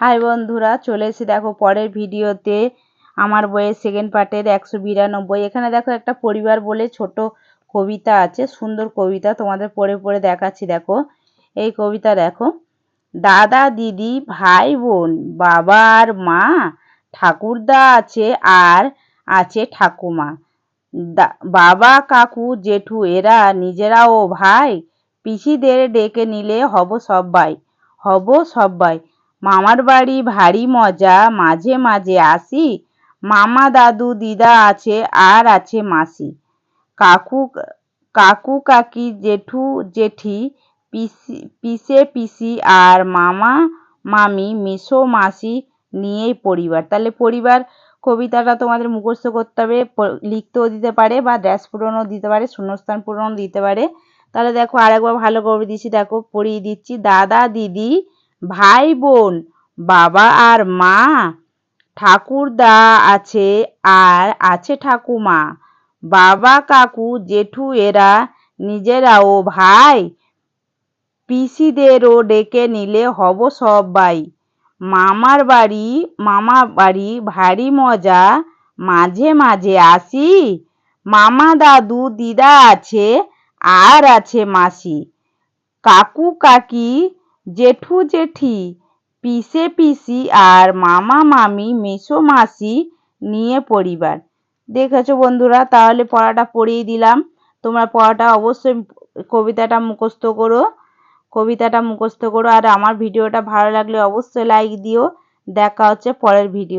High বন্ধুরা, চলে এসে দেখো পরের ভিডিওতে। আমার বইয়ের সেকেন্ড পার্টের একশো বিরানব্বই। এখানে দেখো একটা পরিবার বলে ছোট কবিতা আছে, সুন্দর কবিতা। তোমাদের পড়ে পড়ে দেখাচ্ছি দেখো। এই কবিতা দেখো, দাদা, দিদি, ভাই, বোন বাবা আর মা, ঠাকুরদা আছে আর আছে ঠাকুমা। বাবা, কাকু, জেঠু, এরা নিজেরাও ভাই। পিসিদের ডেকে নিলে হব সব্বাই হব সব্বাই মামার বাড়ি ভারী মজা, মাঝে মাঝে আসি। মামা দাদু, দিদা আছে, আর আছে মাসি। কাকু কাকু, কাকি, জেঠু, জেঠি, পিসি, পিসে পিসি আর মামা, মামি, মিশো মাসি নিয়েই পরিবার। তাহলে পরিবার কবিতাটা তোমাদের মুখস্থ করতে হবে লিখতেও দিতে পারে বা ড্যাশ পূরণও দিতে পারে, শূন্যস্থান পূরণও দিতে পারে। তাহলে দেখো আরেকবার ভালো করে দিচ্ছি, দেখো পড়িয়ে দিচ্ছি। দাদা, দিদি ভাই বোন বাবা আর মা, ঠাকুরদা আছে আর আছে ঠাকুমা। বাবা, কাকু, জেঠু, এরা নিজেরাও ভাই। পিসিদেরও ডেকে নিলে হব সব সবাই। মামার বাড়ি, মামা বাড়ি ভারী মজা। মাঝে মাঝে আসি। মামা দাদু, দিদা আছে, আর আছে মাসি। কাকু, কাকি জেঠু জেঠি, পিসে পিসি আর মামা মামি মেসো মাসি নিয়ে পরিবার। দেখেছ বন্ধুরা, তাহলে পড়াটা পড়িয়ে দিলাম। তোমরা পড়াটা অবশ্যই কবিতাটা মুখস্থ করো, কবিতাটা মুখস্থ করো। আর আমার ভিডিওটা ভালো লাগলে অবশ্যই লাইক দিও। দেখা হচ্ছে পরের ভিডিও